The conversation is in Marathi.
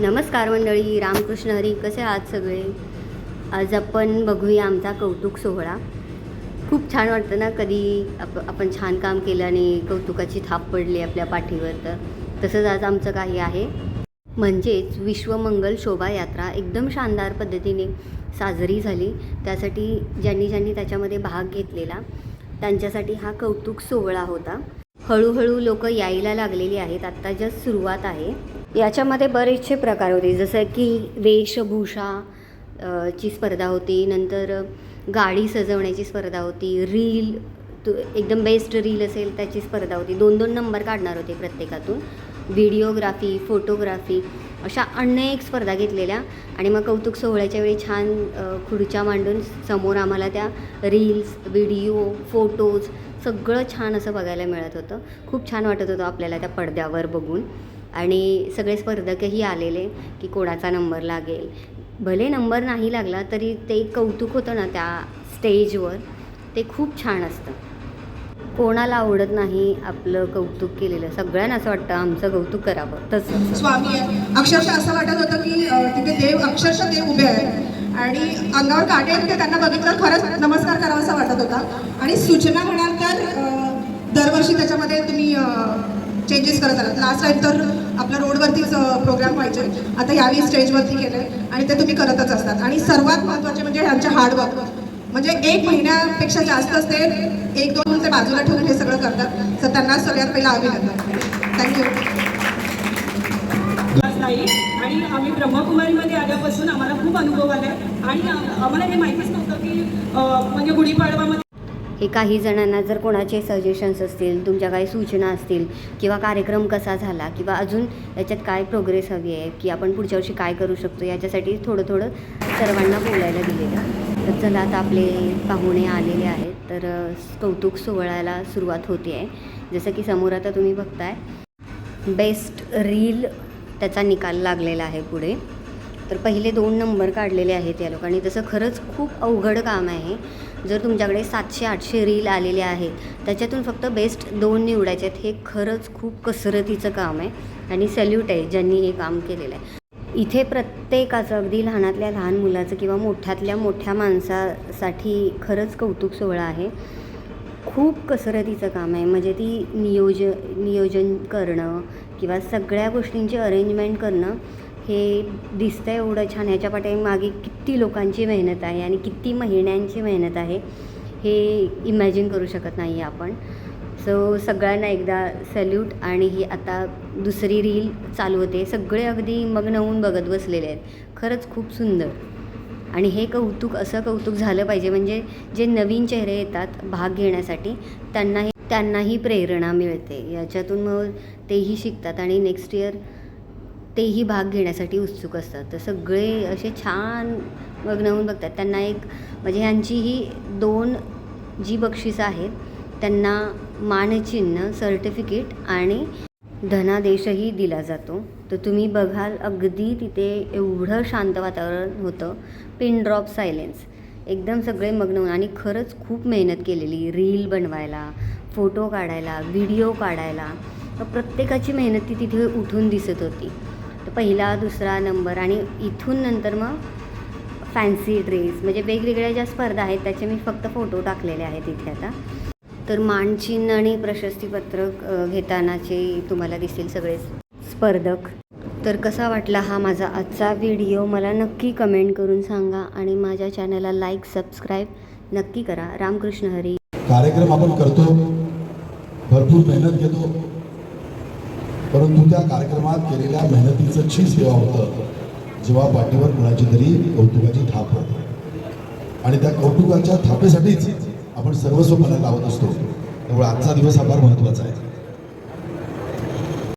नमस्कार मंडळी रामकृष्ण हरी कसे आहात सगळे? आज आपण बघूया आमचा कौतुक सोहळा. खूप छान वाटतं ना कधी आप आपण छान काम केलं आणि कौतुकाची थाप पडली आपल्या पाठीवर तर. तसंच आज आमचं काही आहे. म्हणजेच विश्वमंगल शोभायात्रा एकदम शानदार पद्धतीने साजरी झाली. त्यासाठी ज्यांनी ज्यांनी त्याच्यामध्ये भाग घेतलेला त्यांच्यासाठी हा कौतुक सोहळा होता. हळूहळू लोक यायला लागलेली आहेत. आत्ता जस्ट सुरुवात आहे. याच्यामध्ये बरेचसे प्रकार होते. जसं की वेशभूषा ची स्पर्धा होती. नंतर गाडी सजवण्याची स्पर्धा होती. रील तू एकदम बेस्ट रील असेल त्याची स्पर्धा होती. दोन दोन नंबर काढणार होते प्रत्येकातून. व्हिडिओग्राफी फोटोग्राफी अशा अनेक स्पर्धा घेतलेल्या. आणि मग कौतुक सोहळ्याच्या वेळी छान खुर्च्या मांडून समोर आम्हाला त्या रील्स व्हिडिओ फोटोज सगळं छान असं बघायला मिळत होतं. खूप छान वाटत होतं आपल्याला त्या पडद्यावर बघून. आणि सगळे स्पर्धकही आलेले की कोणाचा नंबर लागेल. भले नंबर नाही लागला तरी ते एक कौतुक होतं ना त्या स्टेजवर. ते खूप छान असतं. कोणाला आवडत नाही आपलं कौतुक केलेलं. सगळ्यांना असं वाटतं आमचं कौतुक करावं. तसं स्वामी अक्षरशः असं वाटत होतं की तिथे देव अक्षरशः देव उभे आहेत. आणि अंगावर काटे होते त्यांना बघितलं खरंच नमस्कार करावासा वाटत होता. आणि सूचना म्हणाल तर दरवर्षी त्याच्यामध्ये तुम्ही चेंजेस करत आलात. लास्ट टाईम तर आपल्या रोडवरतीच प्रोग्राम व्हायचे. आता यावेळी स्टेजवरती केलंय आणि ते तुम्ही करतच असतात. आणि सर्वात महत्त्वाचे म्हणजे ह्यांच्या हार्डवर्क म्हणजे एक महिन्यापेक्षा जास्त असते एक दोन ते बाजूला ठेवून हे सगळं करतात. तर त्यांना सगळ्यात पहिला अभिनंदन. थँक्यू नाही आणि आम्ही ब्रह्मकुमारीमध्ये आल्यापासून आम्हाला खूप अनुभव आला आणि आम्हाला हे माहितीच नव्हतं की म्हणजे गुढीपाडवामध्ये हे काही जणांना जर कोणाचे सजेशन्स असतील तुमच्या काही सूचना असतील किंवा कार्यक्रम कसा झाला किंवा अजून याच्यात काय प्रोग्रेस हवी आहे की आपण पुढच्या वर्षी काय करू शकतो याच्यासाठी थोडं थोडं सर्वांना बोलायला दिलेलं. तर चला आता आपले पाहुणे आलेले आहेत. तर कौतुक सोहळ्याला सुरुवात होते आहे. जसं की समोर आता तुम्ही बघताय बेस्ट रील त्याचा निकाल लागलेला आहे पुढे. तर पहिले दोन नंबर काढलेले आहेत या लोकांनी. तसं खरंच खूप अवघड काम आहे. जर तुमच्याकडे सातशे आठशे रील आलेले आहेत त्याच्यातून फक्त बेस्ट दोन निवडायचे आहेत हे खरंच खूप कसरतीचं काम आहे आणि सल्यूट आहे ज्यांनी हे काम केलेलं आहे. इथे प्रत्येकाचं अगदी लहानातल्या लहान मुलाचं किंवा मोठ्यातल्या मोठ्या माणसासाठी खरंच कौतुक सोहळा आहे. खूप कसरतीचं काम आहे. म्हणजे ती नियोज नियोजन करणं किंवा सगळ्या गोष्टींची अरेंजमेंट करणं हे दिसतं एवढं छान. ह्याच्या पाठीमागे किती लोकांची मेहनत आहे आणि किती महिन्यांची मेहनत आहे हे इमॅजिन करू शकत नाही आपण. सो सगळ्यांना एकदा सल्यूट आणि ही आता दुसरी रील चालू होते. सगळे अगदी मग्न होऊन बघत बसलेले आहेत. खरंच खूप सुंदर. आणि हे कौतुक असं कौतुक झालं पाहिजे. म्हणजे जे नवीन चेहरे येतात भाग घेण्यासाठी त्यांनाही त्यांनाही प्रेरणा मिळते. याच्यातून मग तेही शिकतात. आणि नेक्स्ट इयर तेही भाग घेण्यासाठी उत्सुक असतात. तर सगळे असे छान मग्न बघतात. त्यांना एक म्हणजे ह्यांची ही दोन जी बक्षिसं आहेत त्यांना मानचिन्ह सर्टिफिकेट आणि धनादेशही दिला जातो. तर तुम्ही बघाल अगदी तिथे एवढं शांत वातावरण होतं. Pin drop silence. एकदम सगळे मग्न होऊन आणि खरंच खूप मेहनत केलेली. रील बनवायला फोटो काढायला व्हिडिओ काढायला. प्रत्येकाची मेहनत ती तिथे उठून दिसत होती. पहिला दुसरा नंबर आणि इथून नंतर मग फॅन्सी ड्रेस म्हणजे वेगवेगळ्या ज्या स्पर्धा आहेत त्याचे मी फक्त फोटो टाकलेले आहेत इथे आता. तर मानचिन्ह आणि प्रशस्तीपत्रक घेतानाचे तुम्हाला दिसतील सगळे स्पर्धक. तर कसा वाटला हा माझा आजचा व्हिडिओ मला नक्की कमेंट करून सांगा आणि माझ्या चॅनलला लाईक सबस्क्राईब नक्की करा. रामकृष्ण हरी. कार्यक्रम आपण करतो. भरपूर मेहनत घेतो. परंतु त्या कार्यक्रमात केलेल्या मेहनतीचं चीज सेवा होतं? जेव्हा पाठीवर कुणाची तरी कौतुकाची थाप होते. आणि त्या कौतुकाच्या थापेसाठीच आपण सर्वस्व मनाला लावत असतो. त्यामुळे आजचा दिवस आभार फार महत्त्वाचा आहे.